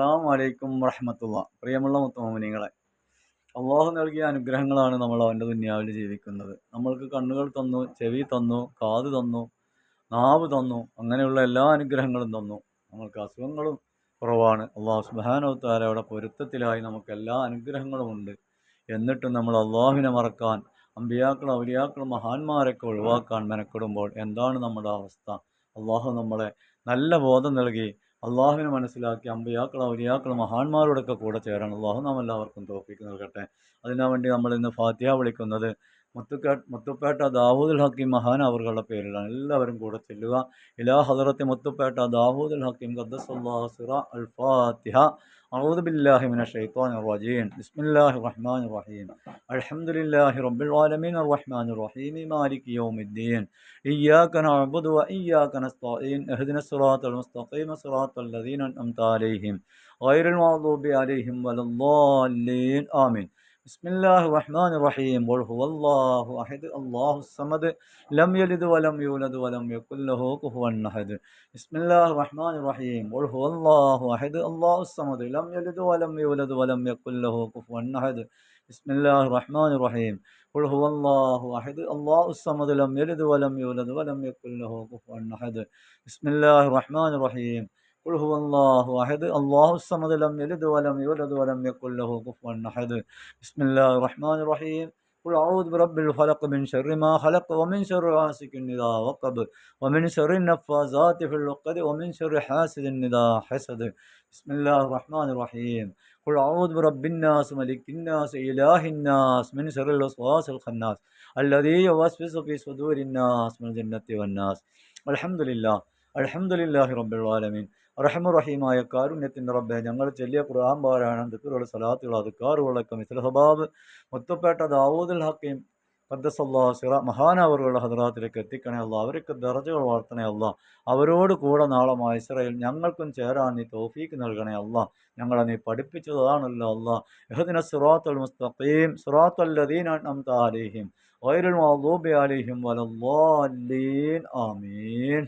അസ്സാം വലൈക്കും വറഹമത്തുള്ള. പ്രിയമുള്ള മുത്തമോമിനികളെ അള്ളാഹു നൽകിയ അനുഗ്രഹങ്ങളാണ് നമ്മൾ അവന്റെ ദുന്യാവിൽ ജീവിക്കുന്നത്. നമ്മൾക്ക് കണ്ണുകൾ തന്നു ചെവി തന്നു കാത് തന്നു നാവ് തന്നു അങ്ങനെയുള്ള എല്ലാ അനുഗ്രഹങ്ങളും തന്നു. നമ്മൾക്ക് അസുഖങ്ങളും കുറവാണ്. അള്ളാഹു സുബാനോത്താരയുടെ പൊരുത്തത്തിലായി നമുക്ക് എല്ലാ അനുഗ്രഹങ്ങളും ഉണ്ട്. എന്നിട്ടും നമ്മൾ അള്ളാഹുവിനെ മറക്കാൻ അമ്പിയാക്കൾ ഔലിയാക്കൾ മഹാന്മാരൊക്കെ ഒഴിവാക്കാൻ മെനക്കെടുമ്പോൾ എന്താണ് നമ്മുടെ അവസ്ഥ? അള്ളാഹു നമ്മളെ നല്ല ബോധം നൽകി അള്ളാഹുവിനെ മനസ്സിലാക്കി അമ്പയാക്കൾ ഔലിയാക്കൾ മഹാന്മാരോടൊക്കെ കൂടെ ചേരാൻ അള്ളാഹു നാം എല്ലാവർക്കും തോഫിക്ക് നൽകട്ടെ. അതിനു വേണ്ടി നമ്മൾ ഇന്ന് ഫാത്തിഹ വിളിക്കുന്നത് മുത്തുക്കാ മുത്തുപ്പേട്ട ദാവൂദുൽ ഹക്കീം മഹാൻ അവരുടെ പേരിലാണ് എല്ലാവരും കൂടെ ചെല്ലുക ഇലാ ഹദറത്തി മുത്തുപ്പേട്ട ദാവൂദുൽ ഹക്കീം ഖദ്ദസല്ലാഹു സിറ അൽ ഫാത്തിഹ أعوذ بالله من الشيطان الرجيم بسم الله الرحمن الرحيم الحمد لله رب العالمين الرحمن الرحيم مالك يوم الدين إياك نعبد وإياك نستعين اهدنا الصراط المستقيم صراط الذين أنعمت عليهم غير المغضوب عليهم ولا الضالين آمين بسم الله الرحمن الرحيم قل هو الله أحد الله الصمد لم يلد ولم يولد ولم يكن له كفوا أحد بسم الله الرحمن الرحيم قل هو الله أحد الله الصمد لم يلد ولم يولد ولم يكن له كفوا أحد بسم الله الرحمن الرحيم قل هو الله أحد الله الصمد لم يلد ولم يولد ولم يكن له كفوا أحد بسم الله الرحمن الرحيم قل هو الله أحد الله الصمد لم يلد ولم يولد ولم يكن له كفوا أحد. بسم الله الرحمن الرحيم. قل أعوذ برب الفلق من شر ما خلق ومن شر غاسق إذا وقب ومن شر النفاثات في العقد ومن شر حاسد إذا حسد. بسم الله الرحمن الرحيم. قل أعوذ برب الناس ملك الناس إله الناس من شر الوسواس الخناس الذي يوسوس في صدور الناس من الجنة والناس. الحمد لله الحمد لله رب العالمين. റഹമുറഹീമായ കാരുണ്യത്തിന്റെ റബ്ബെ ഞങ്ങൾ ചെല്ലിയ ഖുർആൻ പാരായണം ദിക്കറുകൾ സലാത്തുകൾ അതുക്കാറുകളൊക്കെ മിസ്ല സ്വഭാബ് മുത്തപ്പേട്ട ദാവൂദുൽ ഹക്കീം ഖദ്ദസല്ലാ സിറ മഹാനവറുകളുടെ ഹദറാത്തിലേക്ക് എത്തിക്കണേ അല്ല. അവർക്ക് ദർജകൾ വളർത്തണേ അല്ല. അവരോട് കൂടെ നാളെ മൈസറയിൽ ഞങ്ങൾക്കും ചേരാൻ നീ തോഫീക്ക് നൽകണേ അല്ല. ഞങ്ങളെ നീ പഠിപ്പിച്ചതാണല്ലോ അല്ല. എഹദിന സിറാത്തുൽ മുസ്തഖീം സിറാത്തുല്ലദീന അൻഅംത അലൈഹിം ഗൈറുൽ മഗ്ദൂബി അലൈഹിം വലദ്ദാല്ലീൻ ആമീൻ.